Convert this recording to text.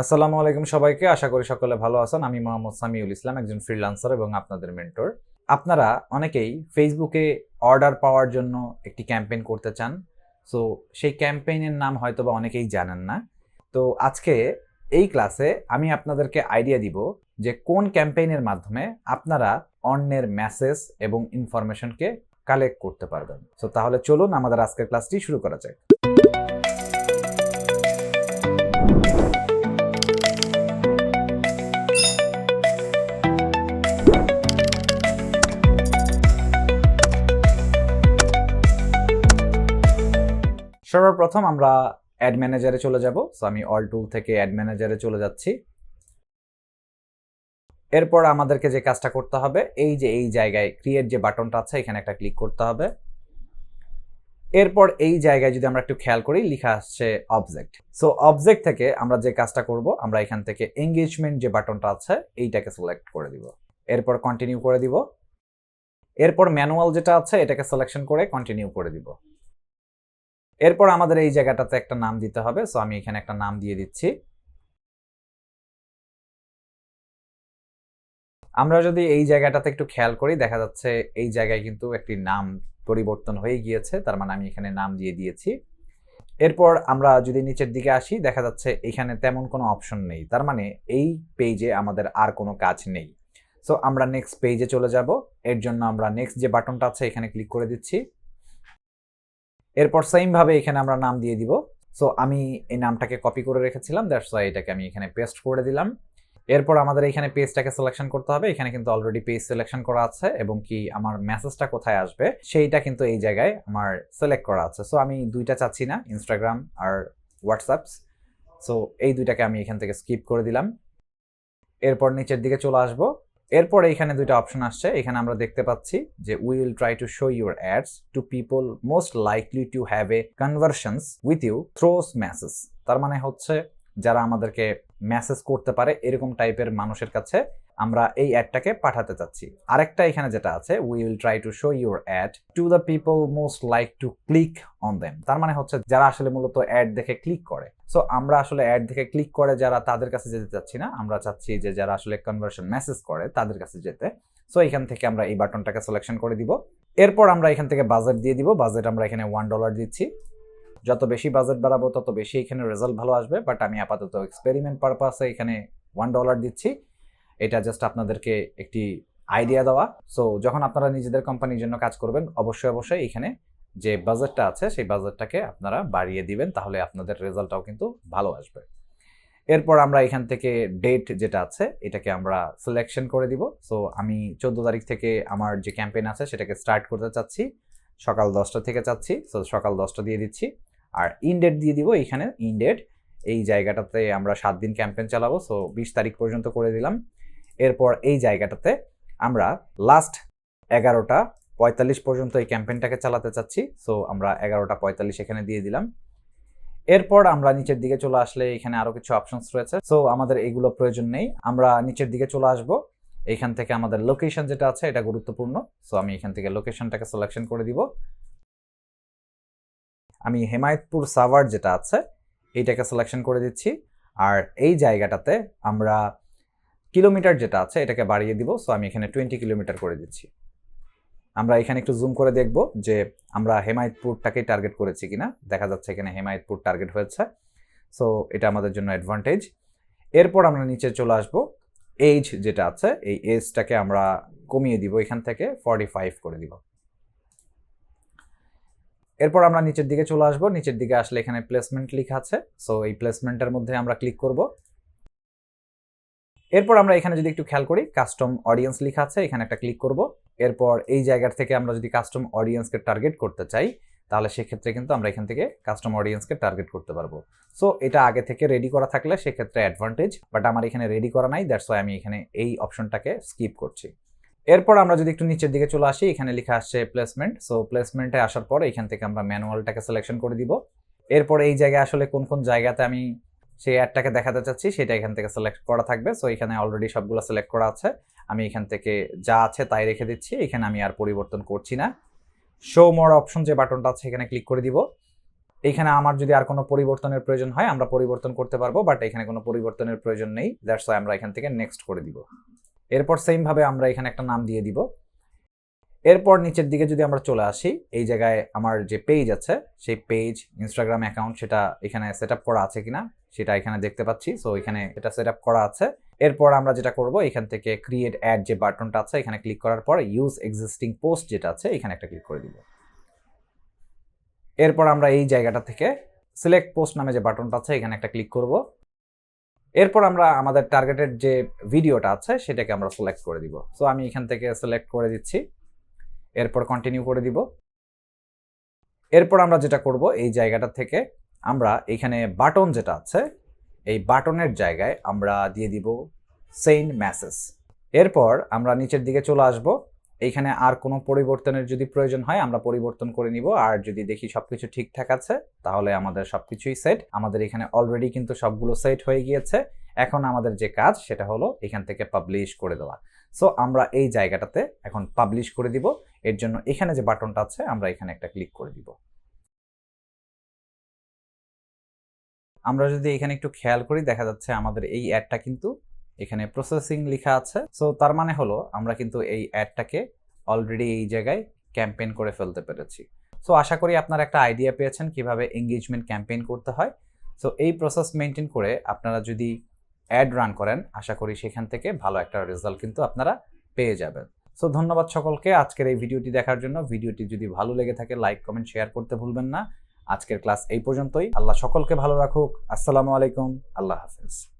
আসসালামু আলাইকুম সবাইকে। আশা করি সকলে ভালো আছেন। আমি মোহাম্মদ সামিউল ইসলাম, একজন ফ্রিল্যান্সার এবং আপনাদের মেন্টর আপনারা অনেকেই ফেসবুকে অর্ডার পাওয়ার জন্য একটি ক্যাম্পেইন করতে চান। সো সেই ক্যাম্পেইনের নাম হয়তো বা অনেকেই জানেন না। তো আজকে এই ক্লাসে আমি আপনাদেরকে আইডিয়া দিব যে কোন ক্যাম্পেইনের মাধ্যমে আপনারা অন্যের মেসেজ এবং ইনফরমেশনকে কালেক্ট করতে পারবেন। সো তাহলে চলুন আমাদের আজকের ক্লাসটি শুরু করা যাক। সর্বপ্রথম আমরা অ্যাড ম্যানেজারে চলে যাব। সো আমি অল টুল থেকে অ্যাড ম্যানেজারে চলে যাচ্ছি। এরপর আমাদেরকে যে কাজটা করতে হবে, এই যে এই জায়গায় ক্রিয়েট যে বাটনটা আছে, এখানে একটা ক্লিক করতে হবে। এরপর এই জায়গায় যদি আমরা একটু খেয়াল করি, লেখা আসছে অবজেক্ট সো অবজেক্ট থেকে আমরা যে কাজটা করব, আমরা এখান থেকে এঙ্গেজমেন্ট যে বাটনটা আছে, এইটাকে সিলেক্ট করে দিব। এরপর কন্টিনিউ করে দিব। এরপর ম্যানুয়াল যেটা আছে, এটাকে সিলেকশন করে কন্টিনিউ করে দিব। এরপর আমাদের এই জায়গাটাতে একটা নাম দিতে হবে। সো আমি এখানে একটা নাম দিয়ে দিচ্ছি। আমরা যদি এই জায়গাটাতে একটু খেয়াল করি, দেখা যাচ্ছে এই জায়গায় কিন্তু একটি নাম পরিবর্তন হয়ে গিয়েছে। তার মানে আমি এখানে নাম দিয়ে দিয়েছি। এরপর আমরা যদি নিচের দিকে আসি, দেখা যাচ্ছে এখানে তেমন কোনো অপশন নেই। তার মানে এই পেজে আমাদের আর কোনো কাজ নেই। সো আমরা নেক্সট পেজে চলে যাব। এর জন্য আমরা নেক্সট যে বাটনটা আছে, এখানে ক্লিক করে দিচ্ছি। এরপর সেম ভাবে এখানে আমরা নাম দিয়ে দিব। সো আমি এই নামটাকে কপি করে রেখেছিলাম দ্যাটস ওয়াই এটাকে আমি এখানে পেস্ট করে দিলাম। এরপর আমাদের এখানে পেজটাকে সিলেকশন করতে হবে, এখানে কিন্তু অলরেডি পেজ সিলেকশন করা আছে, এবং কি আমার মেসেজটা কোথায় আসবে, সেইটা কিন্তু এই জায়গায় আমার সিলেক্ট করা আছে। সো আমি দুইটা চাচ্ছি না ইনস্টাগ্রাম আর হোয়াটসঅ্যাপস সো এই দুইটাকে আমি এখান থেকে স্কিপ করে দিলাম। এরপর নিচের দিকে চলে আসব। এরপর এখানে দুইটা অপশন আসছে। এখানে আমরা দেখতে পাচ্ছি যে we will try to show your ads to people most likely to have a conversions with you throws message তার মানে হচ্ছে যারা আমাদেরকে মেসেজ করতে পারে এরকম টাইপের মানুষের কাছে আমরা এই অ্যাডটাকে পাঠাতে চাচ্ছি। আরেকটা এখানে যেটা আছে we will try to show your ad to the people most like to click on them তার মানে হচ্ছে যারা আসলে মূলত অ্যাড দেখে ক্লিক করে। সো আমরা আসলে অ্যাড দেখে ক্লিক করে যারা তাদের কাছে যেতে চাচ্ছি না, আমরা চাচ্ছি যে যারা আসলে কনভার্সন মেসেজ করে তাদের কাছে যেতে। সো এখান থেকে আমরা এই বাটনটাকে সিলেকশন করে দিব। এরপর আমরা এখান থেকে বাজেট দিয়ে দিব। বাজেট আমরা এখানে ওয়ান ডলার দিচ্ছি। যত বেশি বাজেট বাড়াবো, তত বেশি এখানে রেজাল্ট ভালো আসবে। বাট আমি আপাতত এক্সপেরিমেন্ট পারপাসে এখানে ওয়ান ডলার দিচ্ছি। এটা জাস্ট আপনাদেরকে একটি আইডিয়া দেওয়া। সো যখন আপনারা নিজেদের কোম্পানির জন্য কাজ করবেন, অবশ্যই অবশ্যই এখানে যে বাজেটটা আছে, সেই বাজেটটাকে আপনারা বাড়িয়ে দিবেন, তাহলে আপনাদের রেজাল্টটাও কিন্তু ভালো আসবে। এরপর আমরা এখান থেকে ডেট যেটা আছে, এটাকে আমরা সিলেকশন করে দিব। সো আমি চোদ্দ তারিখ থেকে আমার যে ক্যাম্পেইন আছে, সেটাকে স্টার্ট করতে চাচ্ছি। সকাল দশটা থেকে চাচ্ছি সো সকাল দশটা দিয়ে দিচ্ছি। আর ইনডেট দিয়ে দিব এইখানে ইনডেট এই জায়গাটাতে আমরা সাত দিন ক্যাম্পেইন চালাবো। সো বিশ তারিখ পর্যন্ত করে দিলাম। এরপর এই জায়গাটাতে আমরা লাস্ট এগারোটা পঁয়তাল্লিশ পর্যন্ত এই ক্যাম্পেইনটাকে চালাতে চাচ্ছি। সো আমরা এগারোটা পঁয়তাল্লিশ এখানে দিয়ে দিলাম। এরপর আমরা নিচের দিকে চলে আসলে এখানে আরও কিছু অপশনস রয়েছে। সো আমাদের এগুলো প্রয়োজন নেই। আমরা নিচের দিকে চলে আসব। এখান থেকে আমাদের লোকেশন যেটা আছে, এটা গুরুত্বপূর্ণ। সো আমি এখান থেকে লোকেশনটাকে সিলেকশন করে দিব। আমি হেমায়তপুর সাভার যেটা আছে, এইটাকে সিলেকশন করে দিচ্ছি। আর এই জায়গাটাতে আমরা কিলোমিটার যেটা আছে, এটাকে বাড়িয়ে দিব। সো আমি এখানে টোয়েন্টি কিলোমিটার করে দিচ্ছি। আমরা এখানে একটু জুম করে দেখব যে আমরা হেমায়তপুরটাকে টার্গেট করেছি কিনা। দেখা যাচ্ছে এখানে হেমায়তপুর টার্গেট হয়েছে। সো এটা আমাদের জন্য অ্যাডভান্টেজ এরপর আমরা নিচে চলে আসব। এইজ যেটা আছে, এই এজটাকে আমরা কমিয়ে দিব এখান থেকে ফর্টি ফাইভ করে দিব। এরপর আমরা নিচের দিকে চলে আসব। নিচের দিকে আসলে এখানে প্লেসমেন্ট লিখা আছে। সো এই প্লেসমেন্টের মধ্যে আমরা ক্লিক করব। এরপর আমরা এখানে যদি একটু খেয়াল করি কাস্টম অডিয়েন্স লেখা আছে, এখানে একটা ক্লিক করব। এরপর এই জায়গার থেকে আমরা যদি কাস্টম অডিয়েন্সকে টার্গেট করতে চাই, তাহলে সেক্ষেত্রে কিন্তু আমরা এখান থেকে কাস্টম অডিয়েন্সকে টার্গেট করতে পারব। সো এটা আগে থেকে রেডি করা থাকলে সেক্ষেত্রে অ্যাডভান্টেজ বাট আমার এখানে রেডি করা নাই দ্যাটস ওয়াই আমি এখানে এই অপশনটাকে স্কিপ করছি। এরপর আমরা যদি একটু নিচের দিকে চলে আসি, এখানে লেখা আসছে প্লেসমেন্ট সো প্লেসমেন্টে আসার পর এখান থেকে আমরা ম্যানুয়ালটাকে সিলেকশন করে দিব। এরপর এই জায়গায় আসলে কোন কোন জায়গাতে আমি সেই অ্যাডটাকে দেখাতে চাচ্ছি, সেটা এখান থেকে সিলেক্ট করা থাকবে। সো এখানে অলরেডি সবগুলো সিলেক্ট করা আছে। আমি এখান থেকে যা আছে তাই রেখে দিচ্ছি। এখানে আমি আর পরিবর্তন করছি না। শো মোর অপশন যে বাটনটা আছে, এখানে ক্লিক করে দিব। এখানে আমার যদি আর কোনো পরিবর্তনের প্রয়োজন হয়, আমরা পরিবর্তন করতে পারব বাট এখানে কোনো পরিবর্তনের প্রয়োজন নেই। দ্যাটস আমরা এখান থেকে নেক্সট করে দিব। এরপর সেম ভাবে আমরা এখানে একটা নাম দিয়ে দিব। এরপর নিচের দিকে যদি আমরা চলে আসি, এই জায়গায় আমার যে পেজ আছে, সেই পেজ ইনস্টাগ্রাম অ্যাকাউন্ট সেটা এখানে সেট করা আছে কিনা, সেটা এখানে দেখতে পাচ্ছি। সো এখানে এটা সেট করা আছে। এরপর আমরা যেটা করব, এখান থেকে ক্রিয়েট অ্যাড যে বাটনটা আছে, এখানে ক্লিক করার পর ইউজ এক্সিস্টিং পোস্ট যেটা আছে, এখানে একটা ক্লিক করে দিব। এরপর আমরা এই জায়গাটা থেকে সিলেক্ট পোস্ট নামে যে বাটনটা আছে, এখানে একটা ক্লিক করব। এরপর আমরা আমাদের টার্গেটেড যে ভিডিওটা আছে, সেটাকে আমরা সিলেক্ট করে দিব। সো আমি এখান থেকে সিলেক্ট করে দিচ্ছি। এরপর কন্টিনিউ করে দিব। এরপর আমরা যেটা করব, এই জায়গাটা থেকে আমরা এখানে বাটন যেটা আছে, এই বাটনের জায়গায় আমরা দিয়ে দিব সেন্ড মেসেজ এরপর আমরা নিচের দিকে চলে আসব। এইখানে আর কোনো পরিবর্তনের যদি প্রয়োজন হয়, আমরা পরিবর্তন করে নিব। আর যদি দেখি সবকিছু ঠিকঠাক আছে, তাহলে আমাদের সবকিছুই সেট আমাদের এখানে অলরেডি কিন্তু সবগুলো সেট হয়ে গিয়েছে। এখন আমাদের যে কাজ, সেটা হলো এখান থেকে পাবলিশ করে দেওয়া। সো আমরা এই জায়গাটাতে এখন পাবলিশ করে দিব। এর জন্য এখানে যে বাটনটা আছে, আমরা এখানে একটা ক্লিক করে দিব। আমরা যদি এখানে একটু খেয়াল করি, দেখা যাচ্ছে আমাদের এই অ্যাডটা কিন্তু এখানে প্রসেসিং লেখা আছে। সো তার মানে হলো, আমরা কিন্তু এই অ্যাডটাকে অলরেডি এই জায়গায় ক্যাম্পেইন করে ফেলতে পেরেছি। সো আশা করি আপনারা একটা আইডিয়া পেয়েছেন কীভাবে এঙ্গেজমেন্ট ক্যাম্পেইন করতে হয়। সো এই প্রসেস মেনটেন করে আপনারা যদি অ্যাড রান করেন, আশা করি সেখান থেকে ভালো একটা রেজাল্ট কিন্তু আপনারা পেয়ে যাবেন। সো ধন্যবাদ সকলকে আজকের এই ভিডিওটি দেখার জন্য। ভিডিওটি যদি ভালো লেগে থাকে লাইক কমেন্ট শেয়ার করতে ভুলবেন না। আজকের ক্লাস এই পর্যন্তই। আল্লাহ সকলকে ভালো রাখুক। আসসালামু আলাইকুম। আল্লাহ হাফেজ।